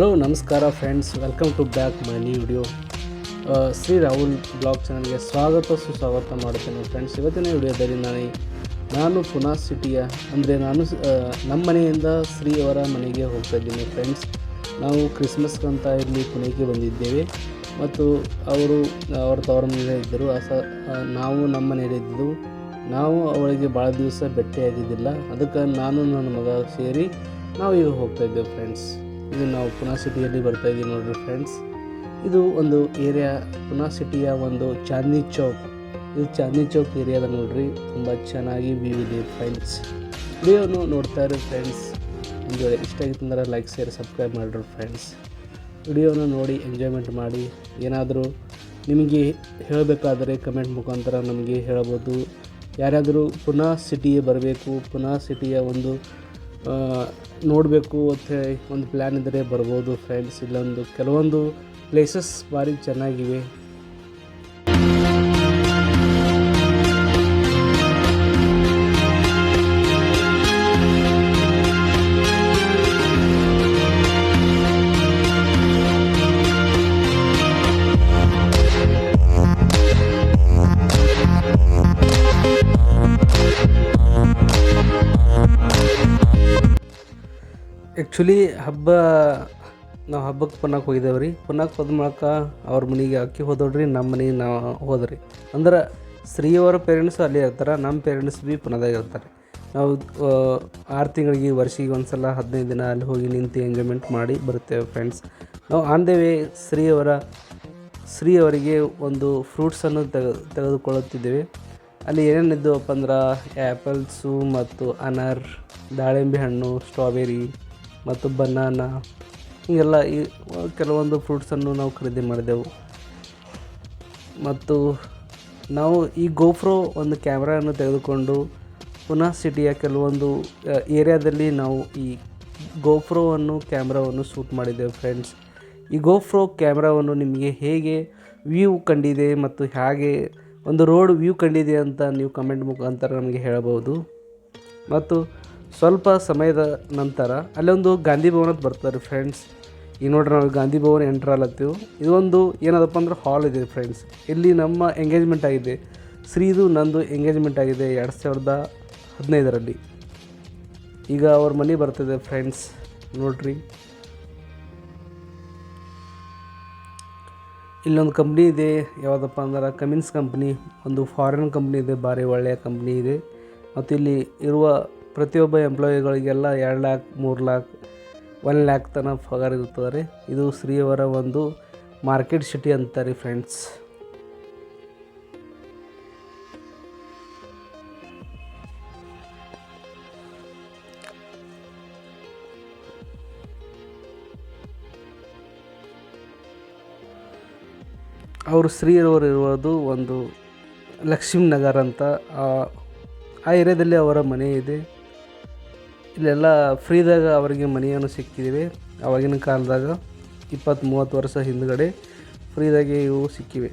ನಮಸ್ಕಾರ friends welcome to back my new video Shri Rahul blog ಚಾನಲ್ಗೆ ಸ್ವಾಗತ, ಸುಸ್ವಾಗತ ಮಾಡುತ್ತೇನೆ ಫ್ರೆಂಡ್ಸ್ ಇವತ್ತಿನ ವಿಡಿಯೋದಲ್ಲಿ ನಾನು ನಾನು ಪುನಾ ಸಿಟಿಯ, ಅಂದರೆ ನಾನು ನಮ್ಮ ಮನೆಯಿಂದ ಶ್ರೀ ಅವರ ಮನೆಗೆ ಹೋಗ್ತಾ ಇದ್ದೀನಿ ಫ್ರೆಂಡ್ಸ್ ನಾವು ಕ್ರಿಸ್ಮಸ್ಗಂತ ಇಲ್ಲಿ ಪುಣೆಗೆ ಬಂದಿದ್ದೇವೆ. ಮತ್ತು ಅವರು, ಅವರ ತವರ ಮನೆಯಲ್ಲೇ ಇದ್ದರು. ಆ ಸ ನಾವು ನಮ್ಮ ಮನೆಯಲ್ಲಿದ್ದೆವು ನಾವು ಅವಳಿಗೆ ಭಾಳ ದಿವಸ ಭೇಟಿಯಾಗಿದ್ದಿಲ್ಲ. ಅದಕ್ಕೆ ನಾನು, ನನ್ನ ಮಗ ಸೇರಿ ನಾವು ಈಗ ಹೋಗ್ತಾ ಇದ್ದೇವೆ ಫ್ರೆಂಡ್ಸ್ ಇದು ನಾವು ಪುನಃ ಸಿಟಿಯಲ್ಲಿ ಬರ್ತಾ ಇದ್ದೀವಿ ನೋಡ್ರಿ ಫ್ರೆಂಡ್ಸ್ ಇದು ಒಂದು ಏರಿಯಾ ಪುನಃ ಸಿಟಿಯ ಒಂದು ಚಾಂದ್ನಿ ಚೌಕ್. ಇದು ಚಾಂದ್ನಿ ಚೌಕ್ ಏರಿಯಾದ ನೋಡ್ರಿ. ತುಂಬ ಚೆನ್ನಾಗಿ ವ್ಯೂ ಇದೆ ಫ್ರೆಂಡ್ಸ್ ವಿಡಿಯೋನು ನೋಡ್ತಾ ಇರಿ ಫ್ರೆಂಡ್ಸ್ ಒಂದು ಇಷ್ಟ ಆಗಿತ್ತು ಅಂದ್ರೆ ಲೈಕ್ ಶೇರ್ ಸಬ್ಸ್ಕ್ರೈಬ್ ಮಾಡಿರಿ ಫ್ರೆಂಡ್ಸ್ ವಿಡಿಯೋನ ನೋಡಿ ಎಂಜಾಯ್ಮೆಂಟ್ ಮಾಡಿ. ಏನಾದರೂ ನಿಮಗೆ ಹೇಳಬೇಕಾದರೆ ಕಮೆಂಟ್ ಮುಖಾಂತರ ನಮಗೆ ಹೇಳಬಹುದು ಯಾರಾದರೂ ಪುನಃ ಸಿಟಿಗೆ ಬರಬೇಕು, ಪುನಃ ಸಿಟಿಯ ಒಂದು ನೋಡಬೇಕು ಹೇಳಿ ಒಂದು ಪ್ಲ್ಯಾನ್ ಇದ್ದರೆ ಬರ್ಬೋದು ಫ್ರೆಂಡ್ಸ್ ಇಲ್ಲೊಂದು ಕೆಲವೊಂದು ಪ್ಲೇಸಸ್ ಭಾರಿ ಚೆನ್ನಾಗಿವೆ. ಆ್ಯಕ್ಚುಲಿ ಹಬ್ಬ, ನಾವು ಹಬ್ಬಕ್ಕೆ ಪುನಾಕ್ ಹೋಗಿದ್ದೇವೆ ರೀ ಪುನಃ ಹೋದ ಮೂಲಕ ಅವ್ರ ಮನೆಗೆ ಅಕ್ಕಿ ಹೋದ್ರಿ ನಮ್ಮ ಮನೆಗೆ ನಾವು ಹೋದ್ರಿ. ಅಂದ್ರೆ ಸ್ತ್ರೀಯವರ ಪೇರೆಂಟ್ಸು ಅಲ್ಲೇ ಇರ್ತಾರೆ, ನಮ್ಮ ಪೇರೆಂಟ್ಸ್ ಭೀ ಪುನದಾಗ ಇರ್ತಾರೆ. ನಾವು ಆರು ತಿಂಗಳಿಗೆ ವರ್ಷಿಗೆ ಒಂದು ಸಲ ಹದಿನೈದು ದಿನ ಅಲ್ಲಿ ಹೋಗಿ ನಿಂತು ಎಂಜಾಯ್ಮೆಂಟ್ ಮಾಡಿ ಬರ್ತೇವೆ ಫ್ರೆಂಡ್ಸ್ ನಾವು ಆನ್ ದ ವೇ ಶ್ರೀಯವರ ಶ್ರೀ ಅವರಿಗೆ ಒಂದು ಫ್ರೂಟ್ಸನ್ನು ತೆಗೆ, ತೆಗೆದುಕೊಳ್ಳುತ್ತಿದ್ದೇವೆ. ಅಲ್ಲಿ ಏನೇನಿದ್ದವಪ್ಪ ಅಂದ್ರೆ ಆ್ಯಪಲ್ಸು ಮತ್ತು ಅನಾರ್, ದಾಳಿಂಬೆ ಹಣ್ಣು ಸ್ಟ್ರಾಬೆರಿ ಮತ್ತು ಬನಾನಾ, ಹೀಗೆಲ್ಲ ಈ ಕೆಲವೊಂದು ಫ್ರೂಟ್ಸನ್ನು ನಾವು ಖರೀದಿ ಮಾಡಿದೆವು. ಮತ್ತು ನಾವು ಈ ಗೋಪ್ರೋ ಒಂದು ಕ್ಯಾಮ್ರಾವನ್ನು ತೆಗೆದುಕೊಂಡು ಪುನಃ ಸಿಟಿಯ ಕೆಲವೊಂದು ಏರಿಯಾದಲ್ಲಿ ನಾವು ಈ ಗೋಪ್ರೋವನ್ನು ಕ್ಯಾಮ್ರಾವನ್ನು ಶೂಟ್ ಮಾಡಿದ್ದೇವೆ ಫ್ರೆಂಡ್ಸ್ ಈ ಗೋಪ್ರೋ ಕ್ಯಾಮ್ರಾವನ್ನು ನಿಮಗೆ ಹೇಗೆ ವ್ಯೂ ಕಂಡಿದೆ ಮತ್ತು ಹೇಗೆ ಒಂದು ರೋಡ್ ವ್ಯೂ ಕಂಡಿದೆ ಅಂತ ನೀವು ಕಮೆಂಟ್ ಮುಖಾಂತರ ನಮಗೆ ಹೇಳಬಹುದು. ಮತ್ತು ಸ್ವಲ್ಪ ಸಮಯದ ನಂತರ ಅಲ್ಲೊಂದು ಗಾಂಧಿ ಭವನದ ಬರ್ತಾರೆ ಫ್ರೆಂಡ್ಸ್ ಈಗ ನೋಡ್ರಿ ನಾವು ಗಾಂಧಿ ಭವನ ಎಂಟ್ರ್ ಆಗ್ಲತ್ತೀವಿ. ಇದೊಂದು ಏನದಪ್ಪ ಅಂದ್ರೆ ಹಾಲ್ ಇದೆ ಫ್ರೆಂಡ್ಸ್ ಇಲ್ಲಿ ನಮ್ಮ ಎಂಗೇಜ್ಮೆಂಟ್ ಆಗಿದೆ. ಶ್ರೀದು ನಂದು ಎಂಗೇಜ್ಮೆಂಟ್ ಆಗಿದೆ ಎರಡು ಸಾವಿರದ ಹದಿನೈದರಲ್ಲಿ. ಈಗ ಅವ್ರ ಮನೆ ಬರ್ತಿದೆ ಫ್ರೆಂಡ್ಸ್ ನೋಡ್ರಿ. ಇಲ್ಲೊಂದು ಕಂಪ್ನಿ ಇದೆ. ಯಾವುದಪ್ಪ ಅಂದ್ರೆ ಕಮಿನ್ಸ್ ಕಂಪ್ನಿ ಒಂದು ಫಾರಿನ್ ಕಂಪ್ನಿ ಇದೆ. ಭಾರಿ ಒಳ್ಳೆಯ ಕಂಪ್ನಿ ಇದೆ. ಮತ್ತು ಇಲ್ಲಿ ಇರುವ ಪ್ರತಿಯೊಬ್ಬ ಎಂಪ್ಲಾಯಿಗಳಿಗೆಲ್ಲ ಎರಡು ಲ್ಯಾಕ್ ಮೂರು ಲ್ಯಾಕ್ ಒನ್ ಲ್ಯಾಕ್ ತನಕ ಪಗಾರ ಇರ್ತದೆ ರೀ. ಇದು ಶ್ರೀಯವರ ಒಂದು ಮಾರ್ಕೆಟ್ ಸಿಟಿ ಅಂತಾರೆ ಫ್ರೆಂಡ್ಸ್ ಅವರು ಶ್ರೀಯರವರು ಇರುವುದು ಒಂದು ಲಕ್ಷ್ಮೀ ನಗರ್ ಅಂತ ಆ ಏರಿಯಾದಲ್ಲಿ ಅವರ ಮನೆ ಇದೆ. ಇಲ್ಲೆಲ್ಲ ಫ್ರೀದಾಗ ಅವರಿಗೆ ಮನೆಯನ್ನು ಸಿಕ್ಕಿವೆ ಅವಾಗಿನ ಕಾಲದಾಗ ಇಪ್ಪತ್ತು ಮೂವತ್ತು ವರ್ಷ ಹಿಂದುಗಡೆ ಫ್ರೀದಾಗೆ ಇವು ಸಿಕ್ಕಿವೆ.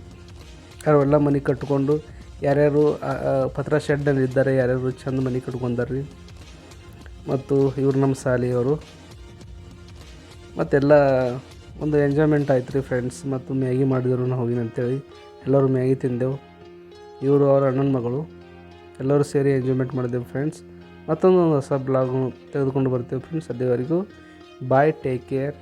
ಅವೆಲ್ಲ ಮನೆ ಕಟ್ಕೊಂಡು ಯಾರ್ಯಾರು ಪತ್ರ ಶೆಡ್ನಲ್ಲಿ ಇದ್ದಾರೆ ಯಾರ್ಯಾರು ಚಂದ ಮನೆ ಕಟ್ಕೊಂಡಾರ್ರಿ. ಮತ್ತು ಇವರು ನಮ್ಮ ಶಾಲೆಯವರು. ಮತ್ತೆಲ್ಲ ಒಂದು ಎಂಜಾಯ್ಮೆಂಟ್ ಆಯ್ತು ರೀ ಫ್ರೆಂಡ್ಸ್. ಮತ್ತು ಮ್ಯಾಗಿ ಮಾಡಿದ್ರು ನಾವು ಹೋಗಿನ ಅಂತೇಳಿ. ಎಲ್ಲರೂ ಮ್ಯಾಗಿ ತಿಂದೆವು. ಇವರು ಅವರ ಅಣ್ಣನ ಮಗಳು. ಎಲ್ಲರೂ ಸೇರಿ ಎಂಜಾಯ್ಮೆಂಟ್ ಮಾಡಿದೆವು ಫ್ರೆಂಡ್ಸ್. ಮತ್ತೊಂದು ಹೊಸ ಬ್ಲಾಗು ತೆಗೆದುಕೊಂಡು ಬರ್ತೀವಿ ಫ್ರೆಂಡ್ಸ್ ಅಲ್ಲಿವರೆಗೂ ಬಾಯ್ ಟೇಕ್ ಕೇರ್